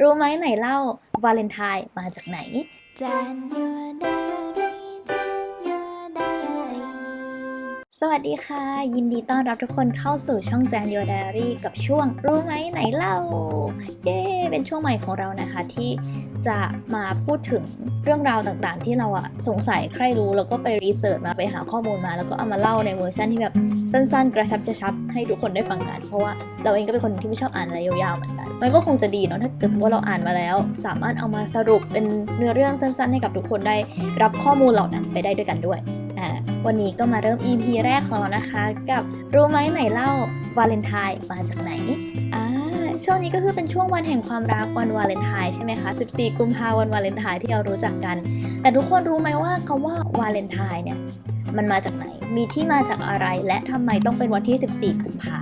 รู้ไหมไหนเล่าวาเลนไทน์มาจากไหน January, สวัสดีค่ะ ยินดีต้อนรับทุกคนเข้าสู่ช่องแจน Your Diary กับช่วง รู้ไหมไหนเล่า เย้เป็นช่วงใหม่ของเรานะคะที่จะมาพูดถึงเรื่องราวต่างๆ ที่เราอะสงสัยใครรู้แล้วก็ไปรีเสิร์ชมาไปหาข้อมูลมา แล้วก็เอามาเล่าในเวอร์ชันที่แบบสั้นๆ กระชับกระชับให้ทุกคนได้ฟังกัน เพราะว่าเราเองก็เป็นคนที่ไม่ชอบอ่านอะไรยาวๆเหมือนกัน มันก็คงจะดีเนาะถ้าเกิดสมมติว่าเราอ่านมาแล้ว สามารถเอามาสรุปเป็นเนื้อเรื่องสั้น ๆ ให้กับทุกคนได้รับข้อมูลเหล่านั้นไปได้ด้วยกันด้วย อ่าวันนี้ก็มาเริ่ม EP แรกของเรานะคะ กับรู้ไหมไหนเล่าวาเลนไทน์มาจากไหนอ่าช่วงนี้ก็คือเป็นช่วงวันแห่งความรักวันวาเลนไทน์ใช่ไหมคะ 14 กุมภาวันวาเลนไทน์ที่เรารู้จักกัน แต่ทุกคนรู้ไหมว่าคำว่าวาเลนไทน์เนี่ยมันมาจากไหน มีที่มาจากอะไร และทำไมต้องเป็นวันที่ 14 กุมภา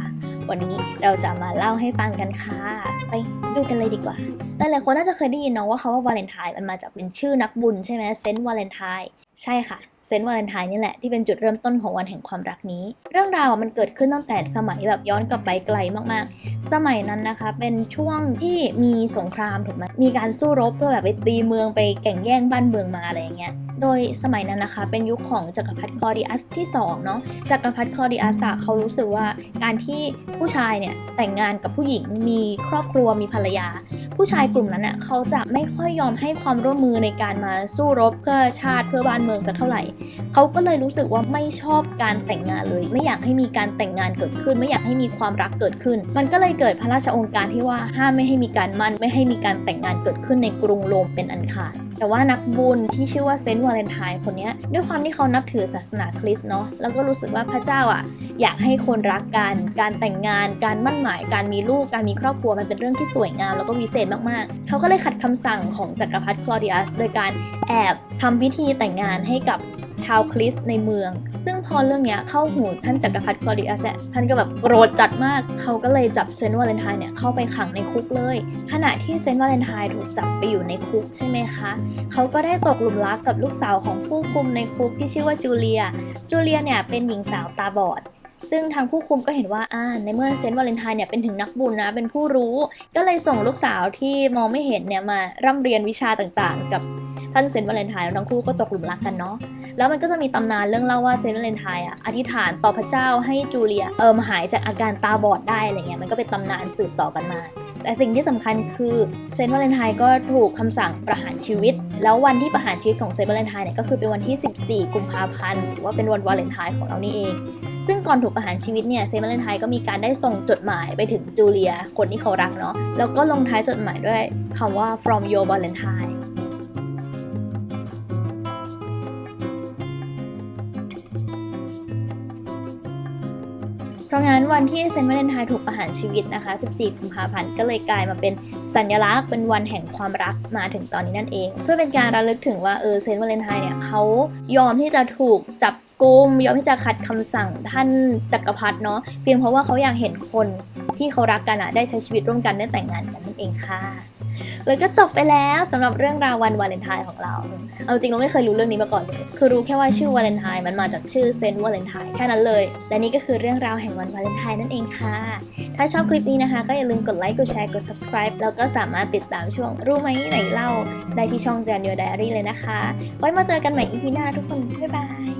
วันนี้เราจะมาเล่าให้ฟังกันค่ะ ไปดูกันเลยดีกว่า หลายๆคนน่าจะเคยได้ยินเนาะว่าคำว่าวาเลนไทน์มันมาจากเป็นชื่อนักบุญใช่ไหมเซนต์วาเลนไทน์ใช่ค่ะ เซนต์วาเลนไทน์นี่แหละที่เป็นจุดเริ่มต้นของวันแห่งความรักนี้ เรื่องราวมันเกิดขึ้นตั้งแต่สมัยแบบย้อนกลับไปไกลมากๆ สมัยนั้นนะคะเป็นช่วงที่มีสงครามถูกไหมมีการสู้รบเพื่อแบบไปตีเมืองไปแข่งแย่งบ้านเมืองมาอะไรอย่างเงี้ย โดยสมัยนั้นนะคะ เป็นยุคของจักรพรรดิคลอดิอัสที่2เนาะจักรพรรดิคลอดิอัสะเขารู้สึกว่าการที่ผู้ชายเนี่ยแต่งงานกับผู้หญิงมีครอบครัวมีภรรยา ผู้ชายกลุ่มนั้นน่ะเขาจะไม่ค่อยยอมให้ความร่วมมือในการมาสู้รบเพื่อชาติเพื่อบ้านเมืองสักเท่าไหร่เขาก็เลยรู้สึกว่าไม่ชอบการแต่งงานเลย ไม่อยากให้มีการแต่งงานเกิดขึ้น ไม่อยากให้มีความรักเกิดขึ้น มันก็เลยเกิดพระราชองค์การที่ว่าห้ามไม่ให้มีการมั่นไม่ให้มีการแต่งงานเกิดขึ้นในกรุงโรมเป็นอันขาด แต่ว่านักบุญที่ชื่อว่าเซนต์วาเลนไทน์คนนี้ด้วยความที่เขานับถือศาสนาคริสต์เนาะแล้วก็รู้สึกว่าพระเจ้าอะอยากให้คนรักกัน การแต่งงาน การมั่นหมาย การมีลูก การมีครอบครัวมันเป็นเรื่องที่สวยงามแล้วก็วิเศษมากๆ เขาก็เลยขัดคำสั่งของจักรพรรดิคลอเดียส โดยการแอบทำพิธีแต่งงานให้กับ ชาวคริสในเมือง ซึ่งพอเรื่องเนี้ยเข้าหูท่านจักรพรรดิคลอดิอัสเนท่านก็แบบโกรธจัดมาก เขาก็เลยจับเซนต์วาเลนไทน์เนี่ยเข้าไปขังในคุกเลย ขณะที่เซนต์วาเลนไทน์ถูกจับไปอยู่ในคุกใช่ไหมคะ เขาก็ได้ตกหลุมรักกับลูกสาวของผู้คุมในคุกที่ชื่อว่าจูเลีย จูเลียเนี่ยเป็นหญิงสาวตาบอดซึ่งทางผู้คุมก็เห็นว่าอ่าในเมื่อเซนต์วาเลนไทน์เนี่ยเป็นถึงนักบุญนะ เป็นผู้รู้ ก็เลยส่งลูกสาวที่มองไม่เห็นเนี่ยมาร่ำเรียนวิชาต่างๆ กับ ท่านเซนต์วาเลนไทน์แล้วทั้งคู่ก็ตกหลุมรักกันเนาะแล้วมันก็จะมีตำนานเรื่องเล่าว่าเซนต์วาเลนไทน์อะอธิษฐานต่อพระเจ้าให้จูเลียเอิมหายจากอาการตาบอดได้อะไรเงี้ยมันก็เป็นตำนานสืบต่อกันมา แต่สิ่งที่สำคัญคือเซนต์วาเลนไทน์ก็ถูกคำสั่งประหารชีวิต แล้ววันที่ประหารชีวิตของเซนต์วาเลนไทน์เนี่ยก็คือเป็นวันที่ 14 กุมภาพันธ์หรือว่าเป็นวันวาเลนไทน์ของเรานี่เอง ซึ่งก่อนถูกประหารชีวิตเนี่ยเซนต์วาเลนไทน์ก็มีการได้ส่งจดหมายไปถึงจูเลียคนที่เขารักเนาะแล้วก็ลงท้ายจดหมายด้วยคำว่า from your valentine เพราะงั้นวันที่เซนต์วาเลนไทน์ถูกประหารชีวิตนะคะ 14 กุมภาพันธ์ก็เลยกลายมาเป็นสัญลักษณ์เป็นวันแห่งความรักมาถึงตอนนี้นั่นเอง เพื่อเป็นการระลึกถึงว่าเออเซนต์วาเลนไทน์เนี่ยเขายอมที่จะถูกจับกุมยอมที่จะขัดคำสั่งท่านจักรพรรดิเนาะเพียงเพราะว่าเขาอยากเห็นคนที่เขารักกันอะได้ใช้ชีวิตร่วมกันได้แต่งงานกันนั่นเองค่ะ เลยก็จบไปแล้วสำหรับเรื่องราววันวาเลนไทน์ของเรา เอาจริงเราไม่เคยรู้เรื่องนี้มาก่อนเลยคือรู้แค่ว่าชื่อวาเลนไทน์มันมาจากชื่อเซนต์วาเลนไทน์แค่นั้นเลย และนี่ก็คือเรื่องราวแห่งวันวาเลนไทน์นั่นเองค่ะ ถ้าชอบคลิปนี้นะคะ ก็อย่าลืมกดไลค์ กดแชร์ กด subscribe แล้วก็สามารถติดตามช่วงรู้ไหมไหนเล่าได้ที่ช่อง Jan Your Diary เลยนะคะ ไว้มาเจอกันใหม่ EP หน้าทุกคน บ๊ายบาย